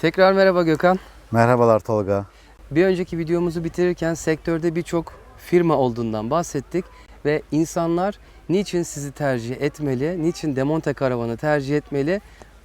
Tekrar merhaba Gökhan. Merhabalar Tolga. Bir önceki videomuzu bitirirken sektörde birçok firma olduğundan bahsettik ve insanlar niçin sizi tercih etmeli, niçin Demonte Karavanı tercih etmeli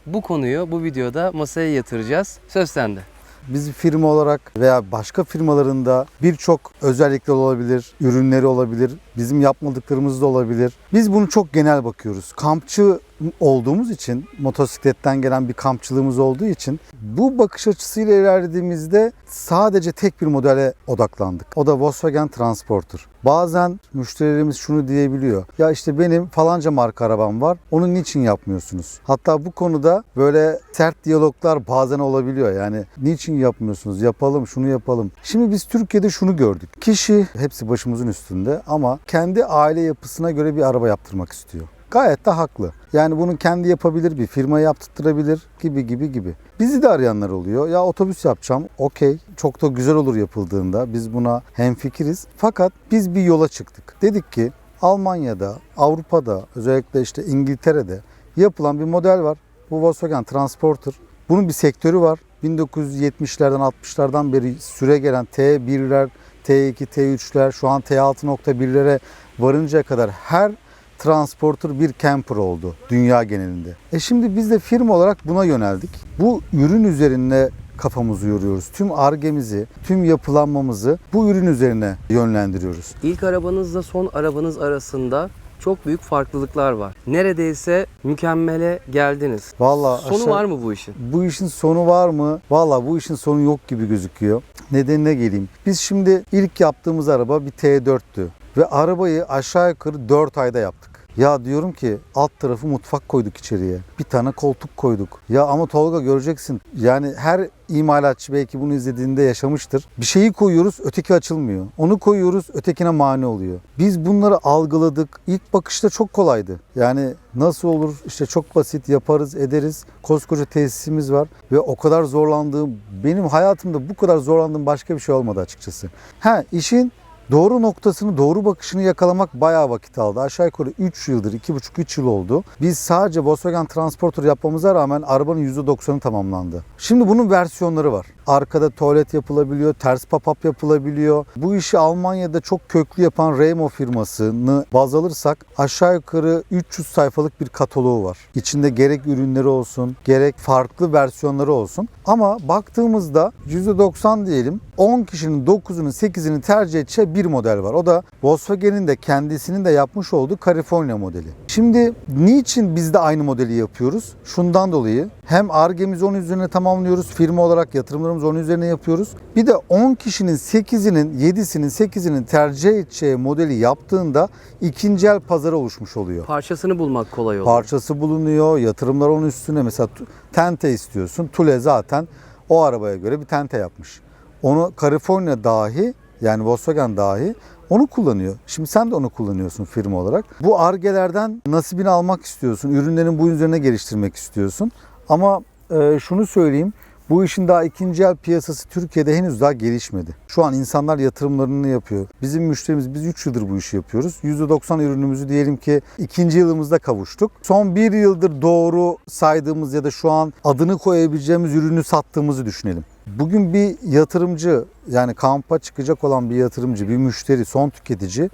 bu konuyu bu videoda masaya yatıracağız. Söz sende. Biz firma olarak veya başka firmalarında birçok özellikler olabilir, ürünleri olabilir, bizim yapmadıklarımız da olabilir. Biz bunu çok genel bakıyoruz. Kampçı olduğumuz için, motosikletten gelen bir kampçılığımız olduğu için bu bakış açısıyla ilerlediğimizde sadece tek bir modele odaklandık. O da Volkswagen Transporter. Bazen müşterilerimiz şunu diyebiliyor. Ya işte benim falanca marka arabam var. Onu niçin yapmıyorsunuz? Hatta bu konuda böyle sert diyaloglar bazen olabiliyor. Yani niçin yapmıyorsunuz? Yapalım, şunu yapalım. Şimdi biz Türkiye'de şunu gördük. Kişi hepsi başımızın üstünde ama kendi aile yapısına göre bir araba yaptırmak istiyor. Gayet de haklı. Yani bunu kendi yapabilir, bir firma yaptırtırabilir gibi gibi gibi. Bizi de arayanlar oluyor. Ya otobüs yapacağım. Okey. Çok da güzel olur yapıldığında. Biz buna hemfikiriz. Fakat biz bir yola çıktık. Dedik ki Almanya'da, Avrupa'da, özellikle işte İngiltere'de yapılan bir model var. Bu Volkswagen Transporter. Bunun bir sektörü var. 1970'lerden 60'lardan beri süre gelen T1'ler, T2, T3'ler, şu an T6.1'lere varıncaya kadar her transporter bir camper oldu dünya genelinde. E şimdi biz de firma olarak buna yöneldik. Bu ürün üzerine kafamızı yoruyoruz. Tüm argemizi, tüm yapılanmamızı bu ürün üzerine yönlendiriyoruz. İlk arabanızla son arabanız arasında çok büyük farklılıklar var. Neredeyse mükemmele geldiniz. Vallahi Sonu aşağı- var mı bu işin? Bu işin sonu var mı? Valla bu işin sonu yok gibi gözüküyor. Nedenine geleyim. Biz şimdi ilk yaptığımız araba bir T4'tü. Ve arabayı aşağı yukarı 4 ayda yaptık. Ya diyorum ki alt tarafı mutfak koyduk içeriye. Bir tane koltuk koyduk. Ya ama Tolga göreceksin. Yani her imalatçı belki bunu izlediğinde yaşamıştır. Bir şeyi koyuyoruz öteki açılmıyor. Onu koyuyoruz ötekine mani oluyor. Biz bunları algıladık. İlk bakışta çok kolaydı. Yani nasıl olur işte çok basit yaparız ederiz. Koskoca tesisimiz var ve o kadar zorlandığım benim hayatımda bu kadar zorlandığım başka bir şey olmadı açıkçası. Ha işin Doğru noktasını, doğru bakışını yakalamak bayağı vakit aldı. Aşağı yukarı 3 yıldır, 2,5-3 yıl oldu. Biz sadece Volkswagen Transporter yapmamıza rağmen arabanın %90'ı tamamlandı. Şimdi bunun versiyonları var. Arkada tuvalet yapılabiliyor, ters pop-up yapılabiliyor. Bu işi Almanya'da çok köklü yapan Remo firmasını baz alırsak aşağı yukarı 300 sayfalık bir kataloğu var. İçinde gerek ürünleri olsun, gerek farklı versiyonları olsun. Ama baktığımızda %90 diyelim 10 kişinin 9'unun 8'inin tercih edeceği bir model var. O da Volkswagen'in de kendisinin de yapmış olduğu California modeli. Şimdi niçin biz de aynı modeli yapıyoruz? Şundan dolayı hem Ar-Ge'mizi onun üzerine tamamlıyoruz. Firma olarak yatırımlarımızı onun üzerine yapıyoruz. Bir de 10 kişinin 8'inin 7'sinin 8'inin tercih edeceği modeli yaptığında ikinci el pazarı oluşmuş oluyor. Parçasını bulmak kolay olur. Parçası bulunuyor, yatırımlar onun üstüne. Mesela tente istiyorsun. Tule zaten o arabaya göre bir tente yapmış. Onu California dahi yani Volkswagen dahi onu kullanıyor. Şimdi sen de onu kullanıyorsun firma olarak. Bu argelerden nasibini almak istiyorsun. Ürünlerin bu üzerine geliştirmek istiyorsun. Ama e, şunu söyleyeyim. Bu işin daha ikinci el piyasası Türkiye'de henüz daha gelişmedi. Şu an insanlar yatırımlarını yapıyor. Bizim müşterimiz biz 3 yıldır bu işi yapıyoruz. %90 ürünümüzü diyelim ki ikinci yılımızda kavuştuk. Son bir yıldır doğru saydığımız ya da şu an adını koyabileceğimiz ürünü sattığımızı düşünelim. Bugün bir yatırımcı yani kampa çıkacak olan bir yatırımcı, bir müşteri, son tüketici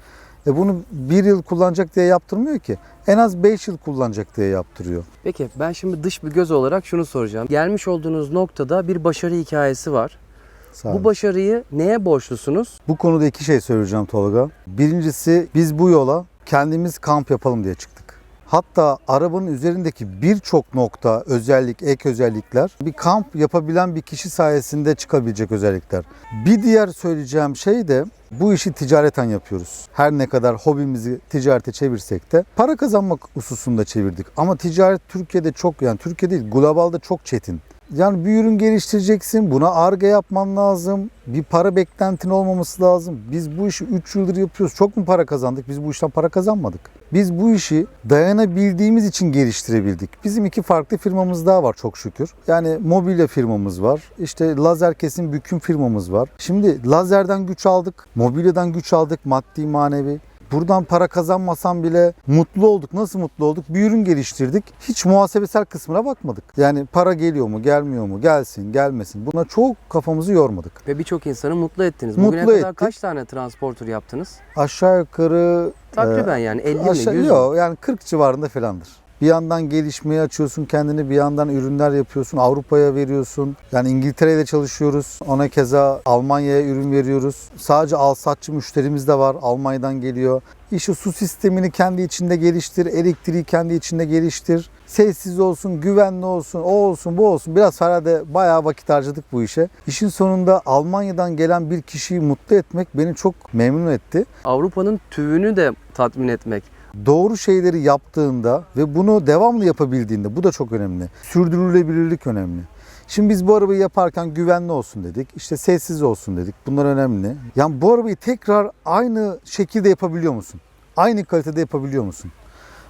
e bunu bir yıl kullanacak diye yaptırmıyor ki. En az 5 yıl kullanacak diye yaptırıyor. Peki ben şimdi dış bir göz olarak şunu soracağım. Gelmiş olduğunuz noktada bir başarı hikayesi var. Sağ Bu başarıyı neye borçlusunuz? Bu konuda iki şey söyleyeceğim Tolga. Birincisi biz bu yola kendimiz kamp yapalım diye çıktık. Hatta arabanın üzerindeki birçok nokta, özellik, ek özellikler bir kamp yapabilen bir kişi sayesinde çıkabilecek özellikler. Bir diğer söyleyeceğim şey de bu işi ticareten yapıyoruz. Her ne kadar hobimizi ticarete çevirsek de para kazanmak hususunda çevirdik. Ama ticaret Türkiye'de çok yani Türkiye değil globalde çok çetin. Yani bir ürün geliştireceksin, buna arge yapman lazım, bir para beklentin olmaması lazım. Biz bu işi 3 yıldır yapıyoruz. Çok mu para kazandık? Biz bu işten para kazanmadık. Biz bu işi dayanabildiğimiz için geliştirebildik. Bizim iki farklı firmamız daha var çok şükür. Yani mobilya firmamız var. İşte lazer kesim büküm firmamız var. Şimdi lazerden güç aldık, mobilyadan güç aldık maddi manevi. Buradan para kazanmasam bile mutlu olduk. Nasıl mutlu olduk? Bir ürün geliştirdik. Hiç muhasebesel kısmına bakmadık. Yani para geliyor mu, gelmiyor mu, gelsin, gelmesin. Buna çok kafamızı yormadık. Ve birçok insanı mutlu ettiniz. Mutlu Bugüne kadar ettik. kaç tane transporter yaptınız? Aşağı yukarı Takriben yani 50 Aşağı, mi 100 mü? yok, yani 40 civarında falandır. Bir yandan gelişmeye açıyorsun kendini, bir yandan ürünler yapıyorsun, Avrupa'ya veriyorsun. Yani İngiltere'de çalışıyoruz. Ona keza Almanya'ya ürün veriyoruz. Sadece alsatçı müşterimiz de var. Almanya'dan geliyor. İşte su sistemini kendi içinde geliştir, elektriği kendi içinde geliştir. Sessiz olsun, güvenli olsun, o olsun, bu olsun. Biraz herhalde bayağı vakit harcadık bu işe. İşin sonunda Almanya'dan gelen bir kişiyi mutlu etmek beni çok memnun etti. Avrupa'nın tüvünü de tatmin etmek. Doğru şeyleri yaptığında ve bunu devamlı yapabildiğinde bu da çok önemli. Sürdürülebilirlik önemli. Şimdi biz bu arabayı yaparken güvenli olsun dedik. İşte sessiz olsun dedik. Bunlar önemli. Yani bu arabayı tekrar aynı şekilde yapabiliyor musun? Aynı kalitede yapabiliyor musun?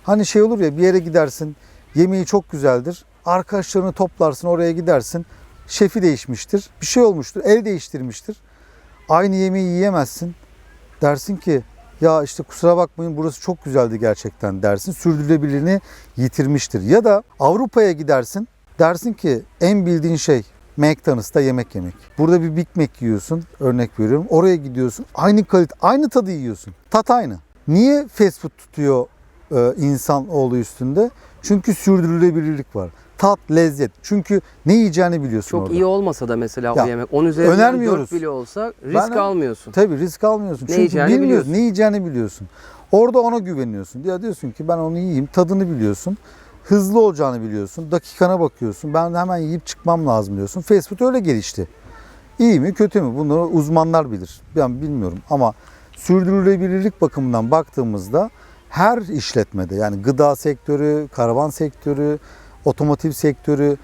Hani şey olur ya bir yere gidersin. Yemeği çok güzeldir. Arkadaşlarını toplarsın oraya gidersin. Şefi değişmiştir. Bir şey olmuştur. El değiştirmiştir. Aynı yemeği yiyemezsin. Dersin ki ya işte kusura bakmayın burası çok güzeldi gerçekten dersin. Sürdürülebilirliğini yitirmiştir. Ya da Avrupa'ya gidersin. Dersin ki en bildiğin şey McDonald's'ta yemek yemek. Burada bir Big Mac yiyorsun örnek veriyorum. Oraya gidiyorsun. Aynı kalite, aynı tadı yiyorsun. Tat aynı. Niye fast food tutuyor e, insan oğlu üstünde? Çünkü sürdürülebilirlik var. Tat, lezzet. Çünkü ne yiyeceğini biliyorsun Çok orada. iyi olmasa da mesela Ya, o yemek 10 üzerinden önermiyoruz. 4 bile olsa risk Ben- almıyorsun. Tabii risk almıyorsun. Ne Çünkü bilmiyorsun. biliyorsun. Ne yiyeceğini biliyorsun. Orada ona güveniyorsun. Ya diyorsun ki ben onu yiyeyim. Tadını biliyorsun. Hızlı olacağını biliyorsun. Dakikana bakıyorsun. Ben hemen yiyip çıkmam lazım diyorsun. Fast food öyle gelişti. İyi mi kötü mü bunları uzmanlar bilir. Ben bilmiyorum ama sürdürülebilirlik bakımından baktığımızda her işletmede yani gıda sektörü, karavan sektörü, otomotiv sektörü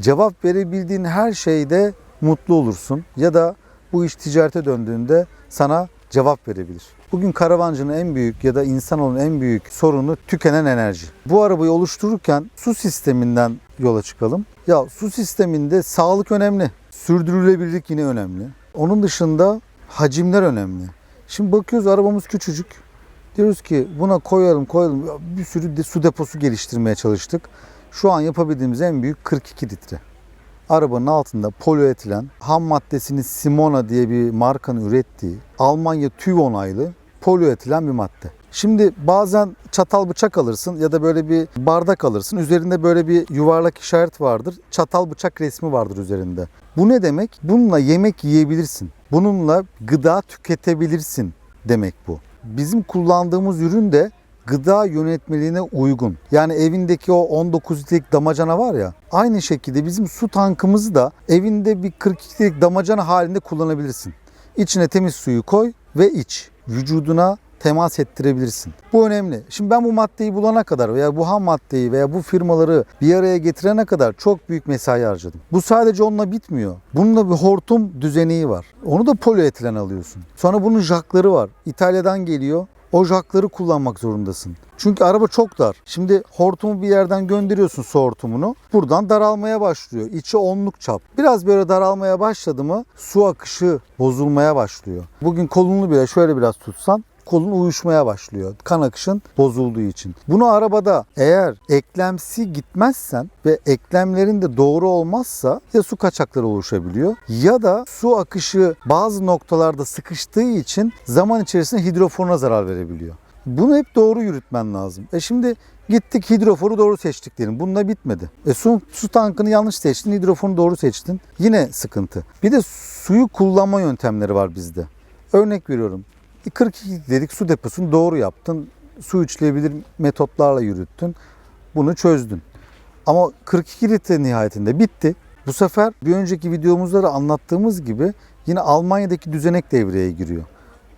cevap verebildiğin her şeyde mutlu olursun ya da bu iş ticarete döndüğünde sana cevap verebilir. Bugün karavancının en büyük ya da insanoğlunun en büyük sorunu tükenen enerji. Bu arabayı oluştururken su sisteminden yola çıkalım. Ya su sisteminde sağlık önemli. Sürdürülebilirlik yine önemli. Onun dışında hacimler önemli. Şimdi bakıyoruz arabamız küçücük. Diyoruz ki buna koyalım koyalım. Ya Bir sürü de su deposu geliştirmeye çalıştık. Şu an yapabildiğimiz en büyük 42 litre. Arabanın altında polietilen ham maddesini Simona diye bir markanın ürettiği Almanya TÜV onaylı polietilen bir madde. Şimdi bazen çatal bıçak alırsın ya da böyle bir bardak alırsın. Üzerinde böyle bir yuvarlak işaret vardır. Çatal bıçak resmi vardır üzerinde. Bu ne demek? Bununla yemek yiyebilirsin. Bununla gıda tüketebilirsin demek bu. Bizim kullandığımız ürün de gıda yönetmeliğine uygun. Yani evindeki o 19 litrelik damacana var ya aynı şekilde bizim su tankımızı da evinde bir 42 litrelik damacana halinde kullanabilirsin. İçine temiz suyu koy ve iç. Vücuduna temas ettirebilirsin. Bu önemli. Şimdi ben bu maddeyi bulana kadar veya bu ham maddeyi veya bu firmaları bir araya getirene kadar çok büyük mesai harcadım. Bu sadece onunla bitmiyor. Bununla bir hortum düzeneği var. Onu da polietilen alıyorsun. Sonra bunun jakları var. İtalya'dan geliyor. O jakları kullanmak zorundasın. Çünkü araba çok dar. Şimdi hortumu bir yerden gönderiyorsun su hortumunu. Buradan daralmaya başlıyor. İçi onluk çap. Biraz böyle daralmaya başladı mı su akışı bozulmaya başlıyor. Bugün kolunu bile şöyle biraz tutsan kolun uyuşmaya başlıyor. Kan akışın bozulduğu için. Bunu arabada eğer eklemsi gitmezsen ve eklemlerin de doğru olmazsa ya su kaçakları oluşabiliyor ya da su akışı bazı noktalarda sıkıştığı için zaman içerisinde hidrofona zarar verebiliyor. Bunu hep doğru yürütmen lazım. E şimdi gittik hidroforu doğru seçtik diyelim. Bununla bitmedi. E su, su tankını yanlış seçtin, hidrofonu doğru seçtin. Yine sıkıntı. Bir de suyu kullanma yöntemleri var bizde. Örnek veriyorum. 42 dedik su deposunu doğru yaptın. Su içilebilir metotlarla yürüttün. Bunu çözdün. Ama 42 litre nihayetinde bitti. Bu sefer bir önceki videomuzda da anlattığımız gibi yine Almanya'daki düzenek devreye giriyor.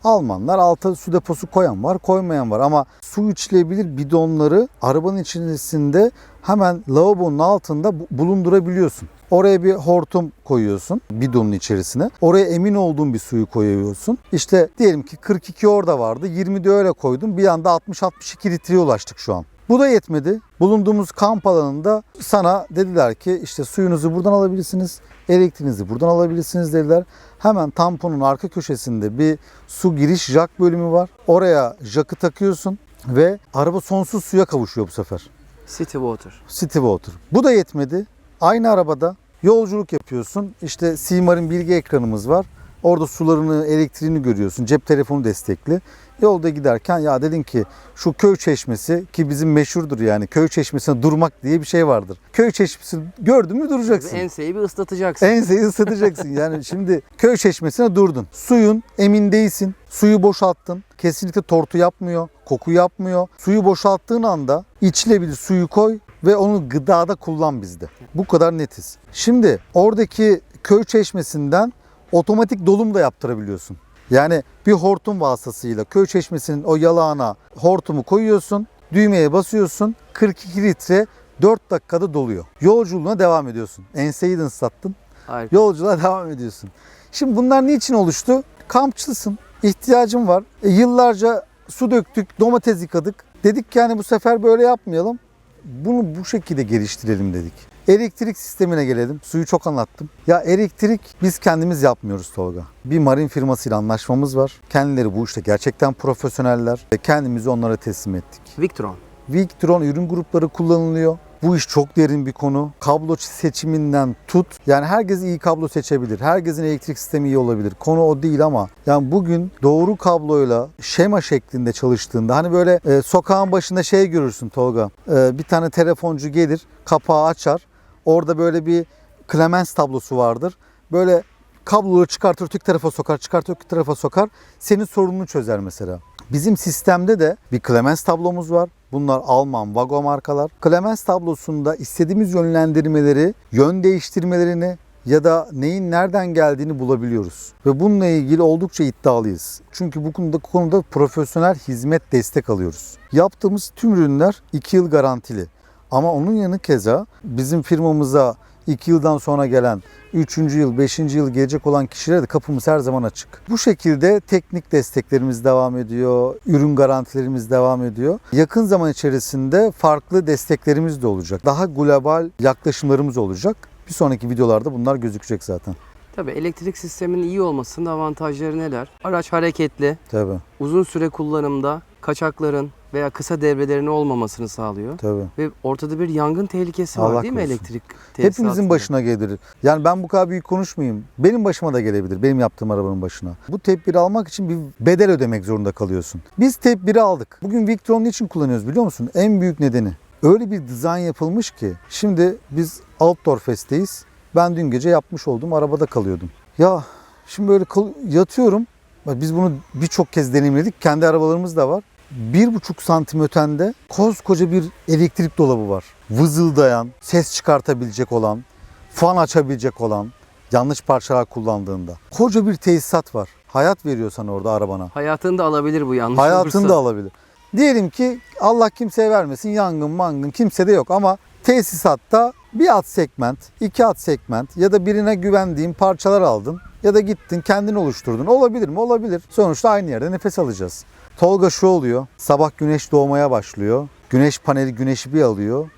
Almanlar alta su deposu koyan var, koymayan var ama su içilebilir bidonları arabanın içerisinde hemen lavabonun altında bu- bulundurabiliyorsun. Oraya bir hortum koyuyorsun bidonun içerisine. Oraya emin olduğun bir suyu koyuyorsun. İşte diyelim ki 42 orada vardı. 20 de öyle koydum. Bir anda 60-62 litreye ulaştık şu an. Bu da yetmedi. Bulunduğumuz kamp alanında sana dediler ki işte suyunuzu buradan alabilirsiniz, elektriğinizi buradan alabilirsiniz dediler. Hemen tamponun arka köşesinde bir su giriş jack bölümü var. Oraya jack'ı takıyorsun ve araba sonsuz suya kavuşuyor bu sefer. City Water. City Water. Bu da yetmedi. Aynı arabada yolculuk yapıyorsun. İşte Simar'ın bilgi ekranımız var. Orada sularını, elektriğini görüyorsun. Cep telefonu destekli. Yolda giderken ya dedin ki şu köy çeşmesi ki bizim meşhurdur yani köy çeşmesine durmak diye bir şey vardır. Köy çeşmesi gördün mü duracaksın. Enseyi bir ıslatacaksın. Enseyi ısıtacaksın. Yani şimdi köy çeşmesine durdun. Suyun emin değilsin. Suyu boşalttın. Kesinlikle tortu yapmıyor. Koku yapmıyor. Suyu boşalttığın anda içilebilir suyu koy ve onu gıdada kullan bizde. Bu kadar netiz. Şimdi oradaki köy çeşmesinden otomatik dolum da yaptırabiliyorsun. Yani bir hortum vasıtasıyla köy çeşmesinin o yalağına hortumu koyuyorsun. Düğmeye basıyorsun. 42 litre 4 dakikada doluyor. Yolculuğuna devam ediyorsun. Enseyi de ıslattın. Harika. Yolculuğa devam ediyorsun. Şimdi bunlar niçin oluştu? Kampçılısın. ihtiyacın var. E, yıllarca su döktük, domates yıkadık. Dedik ki hani bu sefer böyle yapmayalım. Bunu bu şekilde geliştirelim dedik. Elektrik sistemine gelelim. Suyu çok anlattım. Ya elektrik biz kendimiz yapmıyoruz Tolga. Bir marin firmasıyla anlaşmamız var. Kendileri bu işte gerçekten profesyoneller. Kendimizi onlara teslim ettik. Victron. Victron ürün grupları kullanılıyor. Bu iş çok derin bir konu. Kablo seçiminden tut. Yani herkes iyi kablo seçebilir. Herkesin elektrik sistemi iyi olabilir. Konu o değil ama yani bugün doğru kabloyla şema şeklinde çalıştığında hani böyle e, sokağın başında şey görürsün Tolga. E, bir tane telefoncu gelir, kapağı açar. Orada böyle bir Clemens tablosu vardır. Böyle kabloları çıkartır öteki tarafa sokar, çıkartır öteki tarafa sokar. Senin sorununu çözer mesela. Bizim sistemde de bir Clemens tablomuz var. Bunlar Alman Vago markalar. Clemens tablosunda istediğimiz yönlendirmeleri, yön değiştirmelerini ya da neyin nereden geldiğini bulabiliyoruz. Ve bununla ilgili oldukça iddialıyız. Çünkü bu konuda, konuda profesyonel hizmet destek alıyoruz. Yaptığımız tüm ürünler 2 yıl garantili. Ama onun yanı keza bizim firmamıza 2 yıldan sonra gelen 3. yıl, 5. yıl gelecek olan kişilere de kapımız her zaman açık. Bu şekilde teknik desteklerimiz devam ediyor, ürün garantilerimiz devam ediyor. Yakın zaman içerisinde farklı desteklerimiz de olacak. Daha global yaklaşımlarımız olacak. Bir sonraki videolarda bunlar gözükecek zaten. Tabii elektrik sisteminin iyi olmasının avantajları neler? Araç hareketli, Tabii, uzun süre kullanımda kaçakların veya kısa devrelerin olmamasını sağlıyor. tabii. Ve ortada bir yangın tehlikesi var Allah değil mi korusun. elektrik Hepimizin tesisatında? başına gelir. Yani ben bu kadar büyük konuşmayayım. Benim başıma da gelebilir. Benim yaptığım arabanın başına. Bu tedbiri almak için bir bedel ödemek zorunda kalıyorsun. Biz tedbiri aldık. Bugün Victron niçin kullanıyoruz biliyor musun? En büyük nedeni. Öyle bir dizayn yapılmış ki. Şimdi biz Outdoor Fest'teyiz. Ben dün gece yapmış olduğum arabada kalıyordum. Ya şimdi böyle yatıyorum. Bak Biz bunu birçok kez deneyimledik. Kendi arabalarımız da var. Bir buçuk santim ötende koskoca bir elektrik dolabı var. Vızıldayan, ses çıkartabilecek olan, fan açabilecek olan, yanlış parçalar kullandığında. Koca bir tesisat var. Hayat veriyor sana orada arabana. Hayatını da alabilir bu yanlış Hayatını olursa. da alabilir. Diyelim ki Allah kimseye vermesin yangın mangın kimse de yok ama tesisatta bir alt segment, iki alt segment ya da birine güvendiğin parçalar aldın ya da gittin kendin oluşturdun. Olabilir mi? Olabilir. Sonuçta aynı yerde nefes alacağız. Tolga şu oluyor. Sabah güneş doğmaya başlıyor. Güneş paneli güneşi bir alıyor.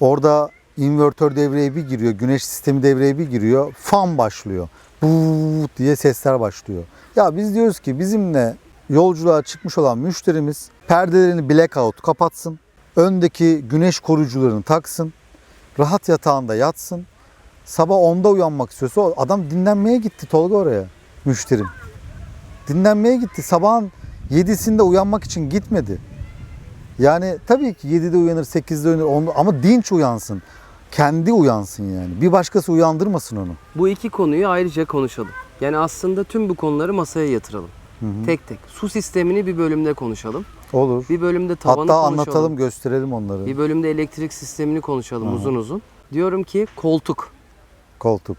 Orada invertör devreye bir giriyor. Güneş sistemi devreye bir giriyor. Fan başlıyor. Buuu diye sesler başlıyor. Ya biz diyoruz ki bizimle yolculuğa çıkmış olan müşterimiz perdelerini blackout kapatsın. Öndeki güneş koruyucularını taksın. Rahat yatağında yatsın. Sabah 10'da uyanmak istiyorsa adam dinlenmeye gitti Tolga oraya. Müşterim. Dinlenmeye gitti. Sabahın 7'sinde uyanmak için gitmedi. Yani tabii ki 7'de uyanır, 8'de uyanır onu- ama dinç uyansın. Kendi uyansın yani. Bir başkası uyandırmasın onu. Bu iki konuyu ayrıca konuşalım. Yani aslında tüm bu konuları masaya yatıralım. Tek tek. Su sistemini bir bölümde konuşalım. Olur. Bir bölümde tavanı Hatta konuşalım. anlatalım, gösterelim onları. Bir bölümde elektrik sistemini konuşalım uzun uzun. Diyorum ki koltuk. Koltuk.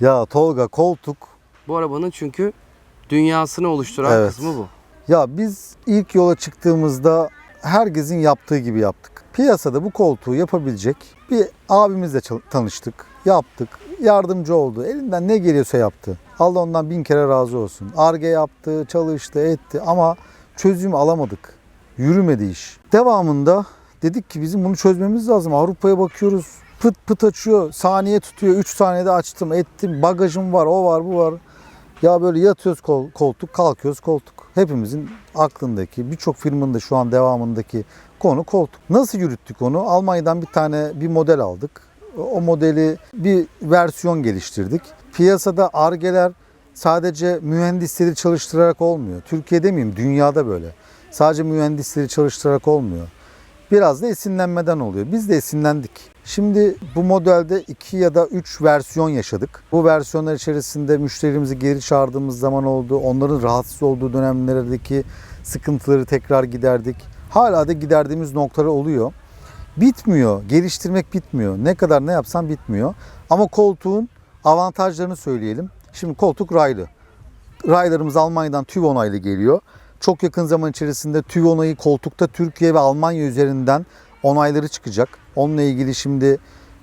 Ya Tolga koltuk. Bu arabanın çünkü dünyasını oluşturan Evet. kısmı bu. Ya biz ilk yola çıktığımızda herkesin yaptığı gibi yaptık. Piyasada bu koltuğu yapabilecek bir abimizle tanıştık. Yaptık. Yardımcı oldu. Elinden ne geliyorsa yaptı. Allah ondan bin kere razı olsun. Arge yaptı, çalıştı, etti ama çözüm alamadık. Yürümedi iş. Devamında dedik ki bizim bunu çözmemiz lazım. Avrupa'ya bakıyoruz. Pıt pıt açıyor. Saniye tutuyor. 3 saniyede açtım ettim. Bagajım var o var bu var. Ya böyle yatıyoruz kol- koltuk kalkıyoruz koltuk. Hepimizin aklındaki birçok firmanın da şu an devamındaki konu koltuk. Nasıl yürüttük onu? Almanya'dan bir tane bir model aldık. O modeli bir versiyon geliştirdik. Piyasada argeler sadece mühendisleri çalıştırarak olmuyor. Türkiye'de miyim? Dünyada böyle. Sadece mühendisleri çalıştırarak olmuyor. Biraz da esinlenmeden oluyor. Biz de esinlendik. Şimdi bu modelde 2 ya da 3 versiyon yaşadık. Bu versiyonlar içerisinde müşterimizi geri çağırdığımız zaman oldu. Onların rahatsız olduğu dönemlerdeki sıkıntıları tekrar giderdik. Hala da giderdiğimiz noktalar oluyor. Bitmiyor. Geliştirmek bitmiyor. Ne kadar ne yapsam bitmiyor. Ama koltuğun avantajlarını söyleyelim. Şimdi koltuk raylı. Raylarımız Almanya'dan TÜV onaylı geliyor. Çok yakın zaman içerisinde TÜV onayı koltukta Türkiye ve Almanya üzerinden onayları çıkacak. Onunla ilgili şimdi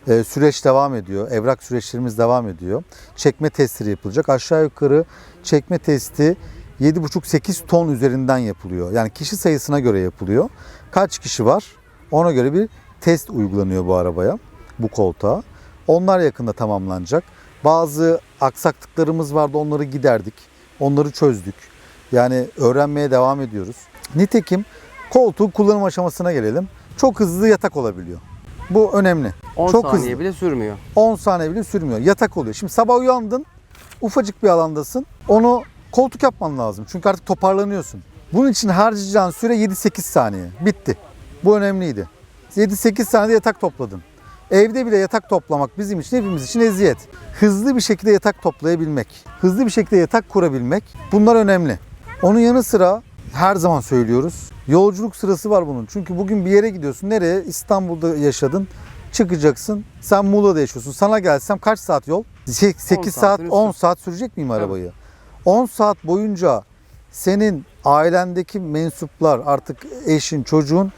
e, süreç devam ediyor. Evrak süreçlerimiz devam ediyor. Çekme testleri yapılacak. Aşağı yukarı çekme testi 7,5-8 ton üzerinden yapılıyor. Yani kişi sayısına göre yapılıyor. Kaç kişi var? Ona göre bir test uygulanıyor bu arabaya, bu koltuğa. Onlar yakında tamamlanacak. Bazı aksaklıklarımız vardı onları giderdik. Onları çözdük. Yani öğrenmeye devam ediyoruz. Nitekim koltuğu kullanım aşamasına gelelim. Çok hızlı yatak olabiliyor. Bu önemli. 10 Çok saniye hızlı. bile sürmüyor. 10 saniye bile sürmüyor. Yatak oluyor. Şimdi sabah uyandın, ufacık bir alandasın. Onu koltuk yapman lazım. Çünkü artık toparlanıyorsun. Bunun için harcayacağın süre 7-8 saniye. Bitti. Bu önemliydi. 7-8 saniyede yatak topladın. Evde bile yatak toplamak bizim için hepimiz için eziyet. Hızlı bir şekilde yatak toplayabilmek, hızlı bir şekilde yatak kurabilmek bunlar önemli. Onun yanı sıra her zaman söylüyoruz. Yolculuk sırası var bunun. Çünkü bugün bir yere gidiyorsun. Nereye? İstanbul'da yaşadın. Çıkacaksın. Sen Muğla'da yaşıyorsun. Sana gelsem kaç saat yol? 8 saat, saatin 10 üstü. saat sürecek miyim arabayı? 10 saat boyunca senin ailendeki mensuplar artık eşin, çocuğun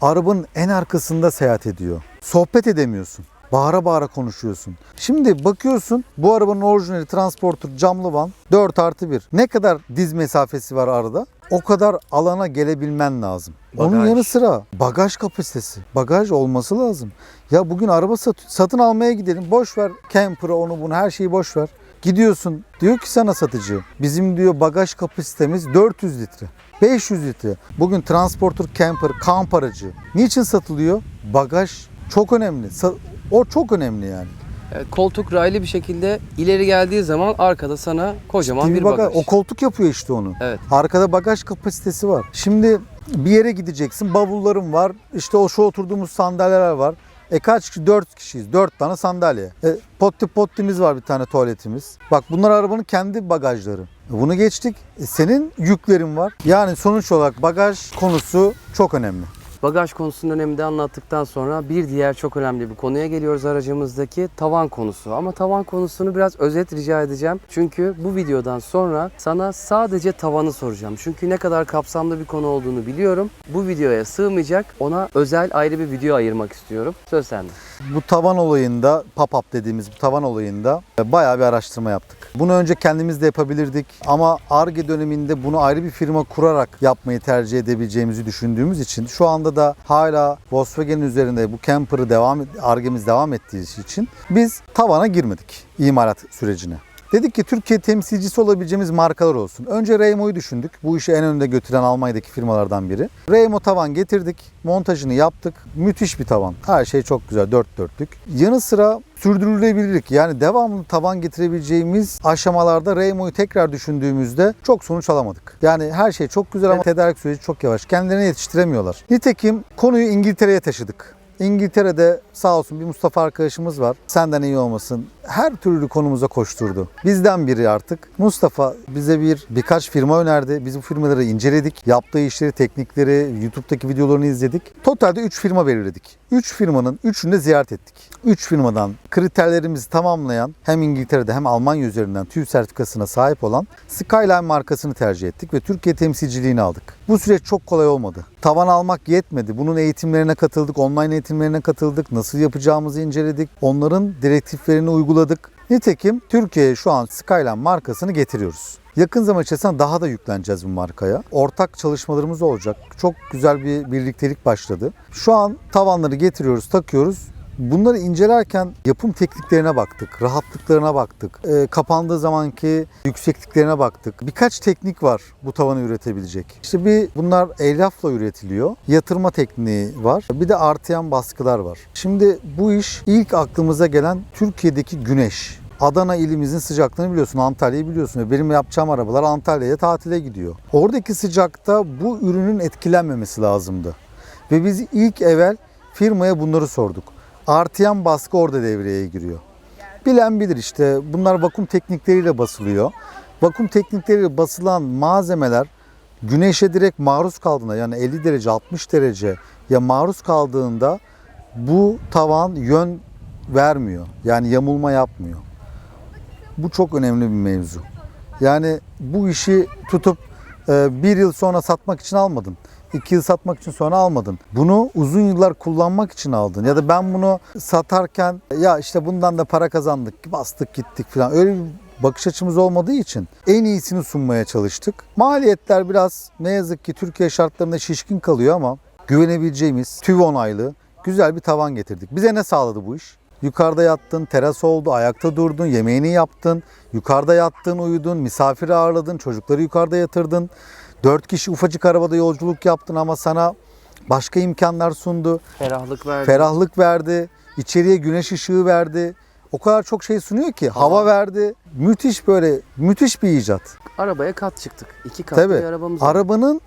arabanın en arkasında seyahat ediyor. Sohbet edemiyorsun. Bağıra bağıra konuşuyorsun. Şimdi bakıyorsun bu arabanın orijinali Transporter camlı van 4 artı 1. Ne kadar diz mesafesi var arada? O kadar alana gelebilmen lazım. Onun Bagaj. yanı sıra bagaj kapasitesi. Bagaj olması lazım. Ya bugün araba sat- satın almaya gidelim. Boş ver camper'ı onu bunu her şeyi boş ver. Gidiyorsun diyor ki sana satıcı bizim diyor bagaj kapasitemiz 400 litre. 500 litre. Bugün transporter camper kamp aracı. Niçin satılıyor? Bagaj çok önemli. Sa- O çok önemli yani. Evet, koltuk raylı bir şekilde ileri geldiği zaman arkada sana kocaman bir bagaj. O koltuk yapıyor işte onu. Evet. Arkada bagaj kapasitesi var. Şimdi bir yere gideceksin. Bavullarım var. İşte o şu oturduğumuz sandalyeler var. E kaç kişi? Dört kişiyiz. Dört tane sandalye. E, potti pottimiz var bir tane tuvaletimiz. Bak bunlar arabanın kendi bagajları. E, Bunu geçtik. E, senin yüklerin var. Yani sonuç olarak bagaj konusu çok önemli. Bagaj konusunun önemini de anlattıktan sonra bir diğer çok önemli bir konuya geliyoruz aracımızdaki tavan konusu. Ama tavan konusunu biraz özet rica edeceğim. Çünkü bu videodan sonra sana sadece tavanı soracağım. Çünkü ne kadar kapsamlı bir konu olduğunu biliyorum. Bu videoya sığmayacak. Ona özel ayrı bir video ayırmak istiyorum. Söz sende. Bu tavan olayında, pop-up dediğimiz bu tavan olayında e, bayağı bir araştırma yaptık. Bunu önce kendimiz de yapabilirdik ama ARGE döneminde bunu ayrı bir firma kurarak yapmayı tercih edebileceğimizi düşündüğümüz için şu anda da hala Volkswagen üzerinde bu camper'ı devam ARGE'miz devam ettiği için biz tavana girmedik imalat sürecine. Dedik ki Türkiye temsilcisi olabileceğimiz markalar olsun. Önce Reymo'yu düşündük. Bu işi en önde götüren Almanya'daki firmalardan biri. Reymo tavan getirdik. Montajını yaptık. Müthiş bir tavan. Her şey çok güzel. Dört dörtlük. Yanı sıra sürdürülebilirlik yani devamlı tavan getirebileceğimiz aşamalarda Reymo'yu tekrar düşündüğümüzde çok sonuç alamadık. Yani her şey çok güzel ama tedarik süreci çok yavaş. Kendilerine yetiştiremiyorlar. Nitekim konuyu İngiltere'ye taşıdık. İngiltere'de sağ olsun bir Mustafa arkadaşımız var. Senden iyi olmasın. Her türlü konumuza koşturdu. Bizden biri artık. Mustafa bize bir birkaç firma önerdi. Biz bu firmaları inceledik. Yaptığı işleri, teknikleri, YouTube'daki videolarını izledik. Totalde 3 firma belirledik. 3 firmanın 3'ünü de ziyaret ettik. 3 firmadan kriterlerimizi tamamlayan hem İngiltere'de hem Almanya üzerinden TÜV sertifikasına sahip olan Skyline markasını tercih ettik ve Türkiye temsilciliğini aldık. Bu süreç çok kolay olmadı. Tavan almak yetmedi. Bunun eğitimlerine katıldık, online eğitimlerine katıldık. Nasıl yapacağımızı inceledik. Onların direktiflerini uyguladık. Nitekim Türkiye'ye şu an Skyline markasını getiriyoruz. Yakın zaman içerisinde daha da yükleneceğiz bu markaya. Ortak çalışmalarımız olacak. Çok güzel bir birliktelik başladı. Şu an tavanları getiriyoruz, takıyoruz. Bunları incelerken yapım tekniklerine baktık, rahatlıklarına baktık, e, kapandığı zamanki yüksekliklerine baktık. Birkaç teknik var bu tavanı üretebilecek. İşte bir bunlar elyafla üretiliyor. Yatırma tekniği var. Bir de artıyan baskılar var. Şimdi bu iş ilk aklımıza gelen Türkiye'deki güneş. Adana ilimizin sıcaklığını biliyorsun, Antalya'yı biliyorsun. Benim yapacağım arabalar Antalya'ya tatile gidiyor. Oradaki sıcakta bu ürünün etkilenmemesi lazımdı. Ve biz ilk evvel firmaya bunları sorduk. Artıyan baskı orada devreye giriyor. Bilen bilir işte bunlar vakum teknikleriyle basılıyor. Vakum teknikleriyle basılan malzemeler güneşe direkt maruz kaldığında yani 50 derece 60 derece ya maruz kaldığında bu tavan yön vermiyor. Yani yamulma yapmıyor. Bu çok önemli bir mevzu. Yani bu işi tutup e, bir yıl sonra satmak için almadın. İki yıl satmak için sonra almadın. Bunu uzun yıllar kullanmak için aldın. Ya da ben bunu satarken ya işte bundan da para kazandık, bastık gittik falan. Öyle bir bakış açımız olmadığı için en iyisini sunmaya çalıştık. Maliyetler biraz ne yazık ki Türkiye şartlarında şişkin kalıyor ama güvenebileceğimiz TÜV onaylı güzel bir tavan getirdik. Bize ne sağladı bu iş? Yukarıda yattın, teras oldu, ayakta durdun, yemeğini yaptın, yukarıda yattın, uyudun, misafiri ağırladın, çocukları yukarıda yatırdın. Dört kişi ufacık arabada yolculuk yaptın ama sana başka imkanlar sundu. Ferahlık verdi. Ferahlık verdi, içeriye güneş ışığı verdi. O kadar çok şey sunuyor ki. Hava verdi. Müthiş böyle, müthiş bir icat. Arabaya kat çıktık. İki katlı Tabii. bir arabamız var. Arabanın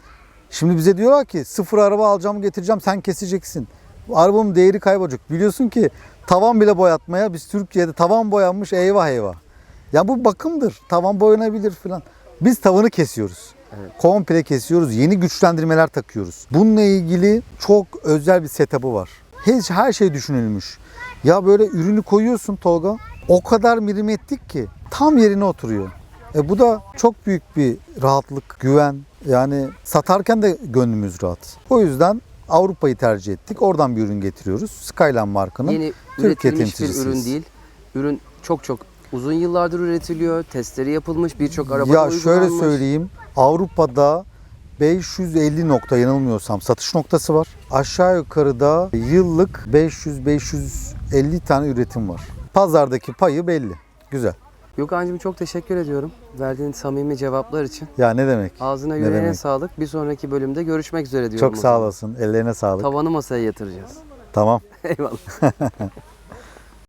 şimdi bize diyorlar ki sıfır araba alacağım getireceğim sen keseceksin. Arabanın değeri kaybolacak. Biliyorsun ki tavan bile boyatmaya biz Türkiye'de tavan boyanmış eyvah eyvah. Ya bu bakımdır. Tavan boyanabilir falan. Biz tavanı kesiyoruz. Evet. Komple kesiyoruz. Yeni güçlendirmeler takıyoruz. Bununla ilgili çok özel bir setup'ı var. Her, her şey düşünülmüş. Ya böyle ürünü koyuyorsun Tolga. O kadar milimetrik ki tam yerine oturuyor. E bu da çok büyük bir rahatlık, güven. Yani satarken de gönlümüz rahat. O yüzden Avrupa'yı tercih ettik. Oradan bir ürün getiriyoruz. Skyline markanın. Yeni Türkiye üretilmiş bir ürün değil. Ürün çok çok uzun yıllardır üretiliyor. Testleri yapılmış. Birçok arabada ya uygulanmış. şöyle söyleyeyim. Avrupa'da 550 nokta yanılmıyorsam satış noktası var. Aşağı yukarıda yıllık 500-550 tane üretim var. Pazardaki payı belli. Güzel. Gökhan'cığım çok teşekkür ediyorum. Verdiğin samimi cevaplar için. Ya ne demek? Ağzına Ne yüreğine demek? sağlık. Bir sonraki bölümde görüşmek üzere diyorum. Çok sağ olasın. Ellerine sağlık. Tavanı masaya yatıracağız. Tamam. Eyvallah.